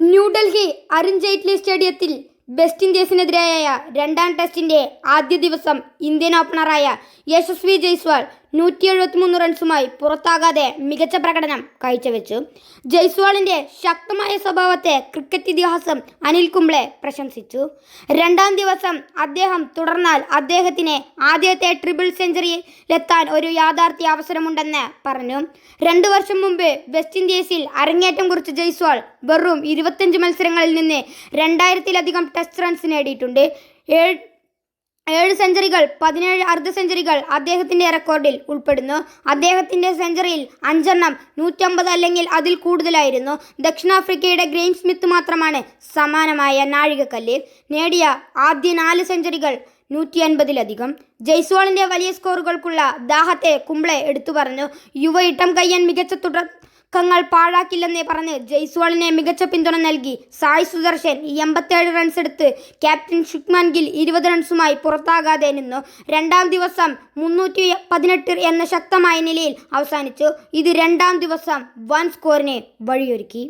ന്യൂഡൽഹി അരുൺ ജെയ്റ്റ്ലി സ്റ്റേഡിയത്തിൽ വെസ്റ്റ് ഇൻഡീസിനെതിരായ രണ്ടാം ടെസ്റ്റിന്റെ ആദ്യ ദിവസം ഇന്ത്യൻ ഓപ്പണറായ യശസ്വി ജയ്സ്വാൾ നൂറ്റി എഴുപത്തിമൂന്ന് റൺസുമായി പുറത്താകാതെ മികച്ച പ്രകടനം കാഴ്ചവെച്ചു. ജയ്സ്വാളിന്റെ ശക്തമായ സ്വഭാവത്തെ ക്രിക്കറ്റ് ഇതിഹാസം അനിൽ കുംബ്ലെ പ്രശംസിച്ചു. രണ്ടാം ദിവസം അദ്ദേഹം തുടർന്നാൽ അദ്ദേഹത്തിന് ആദ്യത്തെ ട്രിപ്പിൾ സെഞ്ചുറിയിലെത്താൻ ഒരു യാഥാർത്ഥ്യ അവസരമുണ്ടെന്ന് പറഞ്ഞു. രണ്ടു വർഷം മുമ്പ് വെസ്റ്റ് ഇൻഡീസിൽ അരങ്ങേറ്റം കുറിച്ച ജയ്സ്വാൾ വെറും ഇരുപത്തഞ്ച് മത്സരങ്ങളിൽ നിന്ന് രണ്ടായിരത്തിലധികം ടെസ്റ്റ് റൺസ് നേടിയിട്ടുണ്ട്. ഏഴ് ഏഴ് സെഞ്ചുറികൾ പതിനേഴ് അർദ്ധ സെഞ്ചുറികൾ അദ്ദേഹത്തിന്റെ റെക്കോർഡിൽ ഉൾപ്പെടുന്നു. അദ്ദേഹത്തിന്റെ സെഞ്ചുറിയിൽ അഞ്ചെണ്ണം നൂറ്റമ്പത് അല്ലെങ്കിൽ അതിൽ കൂടുതലായിരുന്നു. ദക്ഷിണാഫ്രിക്കയുടെ ഗ്രെയിം സ്മിത്ത് മാത്രമാണ് സമാനമായ നാഴികക്കല്ല്. നേടിയ ആദ്യ നാല് സെഞ്ചുറികൾ നൂറ്റി അൻപതിലധികം ജയ്സ്വാളിന്റെ വലിയ സ്കോറുകൾക്കുള്ള ദാഹത്തെ കുംബ്ലെ എടുത്തു പറഞ്ഞു. യുവ ഇട്ടം കയ്യൻ മികച്ച തുടക്കങ്ങൾ പാഴാക്കില്ലെന്ന് പറഞ്ഞ് ജയ്സ്വാളിനെ മികച്ച പിന്തുണ നൽകി. സായ് സുദർശൻ എൺപത്തേഴ് റൺസ് എടുത്ത് ക്യാപ്റ്റൻ ശുക്മാൻ ഗിൽ ഇരുപത് റൺസുമായി പുറത്താകാതെ നിന്നു. രണ്ടാം ദിവസം മുന്നൂറ്റി പതിനെട്ട് എന്ന ശക്തമായ നിലയിൽ അവസാനിച്ചു. ഇത് രണ്ടാം ദിവസം വൺ സ്കോറിനെ വഴിയൊരുക്കി.